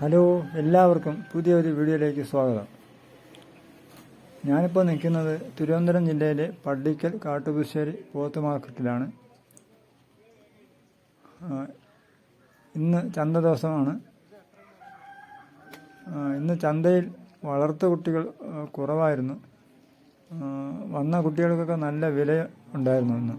Hello എല്ലാവർക്കും പുതിയൊരു വീഡിയോയിലേക്ക് സ്വാഗതം. ഞാനിപ്പോൾ നിൽക്കുന്നത് തിരുവനന്തപുരം ജില്ലയിലെ പള്ളിക്കൽ കാട്ടുപുശ്ശേരി പോത്ത് മാർക്കറ്റിലാണ്. ഇന്ന് ചന്ത ദിവസമാണ്. ഇന്ന് ചന്തയിൽ വളർത്തു കുട്ടികൾ കുറവായിരുന്നു. വന്ന കുട്ടികൾക്കൊക്കെ നല്ല വില ഉണ്ടായിരുന്നു ഇന്ന്.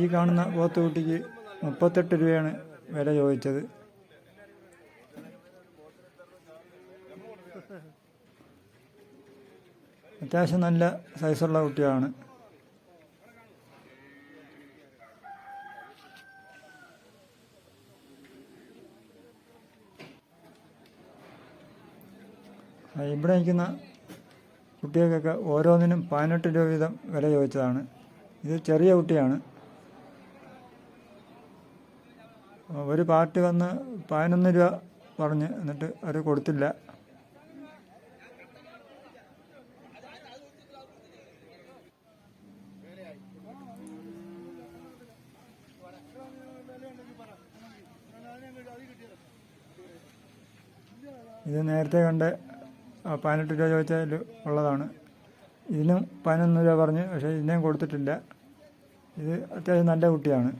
ഈ കാണുന്ന പോത്തുകുട്ടിക്ക് മുപ്പത്തെട്ട് രൂപയാണ് വില ചോദിച്ചത്. അത്യാവശ്യം നല്ല സൈസുള്ള കുട്ടിയാണ് ഇവിടെ നിൽക്കുന്ന കുട്ടികൾക്കൊക്കെ ഓരോന്നിനും പതിനെട്ട് രൂപ വീതം വില ചോദിച്ചതാണ്. ഇത് ചെറിയ കുട്ടിയാണ്. ഒരു പാർട്ടി വന്ന് പതിനൊന്ന് രൂപ പറഞ്ഞ് എന്നിട്ട് അവർ കൊടുത്തില്ല. ഇത് നേരത്തെ കണ്ട് പതിനെട്ട് രൂപ ചോദിച്ചാൽ ഉള്ളതാണ്. ഇതിനും പതിനൊന്ന് രൂപ പറഞ്ഞ് പക്ഷേ ഇതിനേം കൊടുത്തിട്ടില്ല. ഇത് അത്യാവശ്യം നല്ല കുട്ടിയാണ്.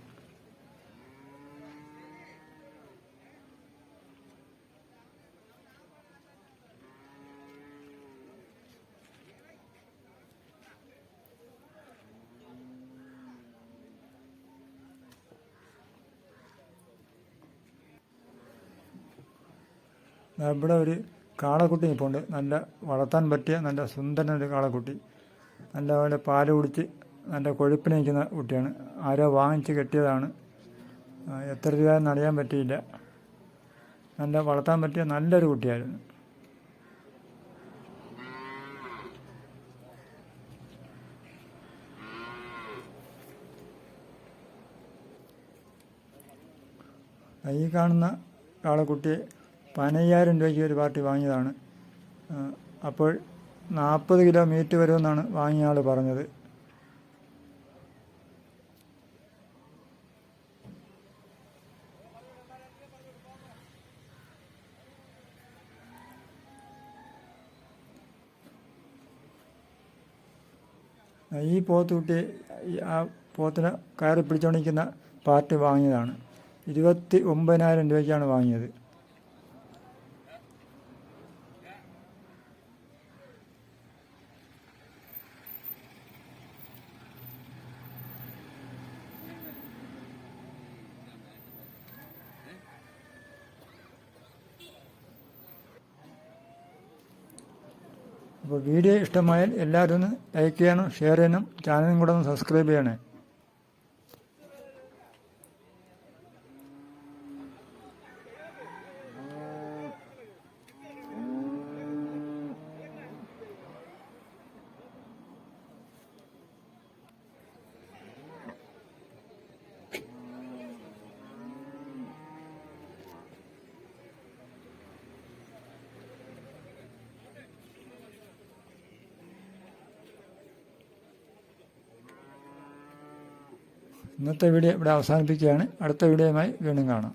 ഇവിടെ ഒരു കാളക്കുട്ടി നിൽപ്പുണ്ട് നല്ല വളർത്താൻ പറ്റിയ നല്ല സുന്ദരനൊരു കാളക്കുട്ടി. നല്ലപോലെ പാൽ കുടിച്ച് നല്ല കൊഴുപ്പിന് നിൽക്കുന്ന കുട്ടിയാണ്. ആരോ വാങ്ങിച്ച് കെട്ടിയതാണ്. എത്ര രൂപ അറിയാൻ പറ്റിയില്ല. നല്ല വളർത്താൻ പറ്റിയ നല്ലൊരു കുട്ടിയായിരുന്നു. ഈ കാണുന്ന കാളക്കുട്ടിയെ പതിനയ്യായിരം രൂപയ്ക്ക് ഒരു പാർട്ടി വാങ്ങിയതാണ്. അപ്പോൾ നാൽപ്പത് കിലോ മീറ്റ് വരുമെന്നാണ് വാങ്ങിയ ആൾ പറഞ്ഞത്. ഈ പോത്തുകുട്ടി ആ പോത്തിനെ കയറി പിടിച്ചോണ്ടിരിക്കുന്ന പാർട്ടി വാങ്ങിയതാണ്. ഇരുപത്തി ഒമ്പതിനായിരം രൂപയ്ക്കാണ് വാങ്ങിയത്. അപ്പോൾ വീഡിയോ ഇഷ്ടമായാൽ എല്ലാവരും ഒന്ന് ലൈക്ക് ചെയ്യണം ഷെയർ ചെയ്യണം ചാനലും കൂടെ ഒന്ന് സബ്സ്ക്രൈബ് ചെയ്യണേ. ഇന്നത്തെ വീഡിയോ ഇവിടെ അവസാനിപ്പിക്കുകയാണ്. അടുത്ത വീഡിയോയുമായി വീണ്ടും കാണാം.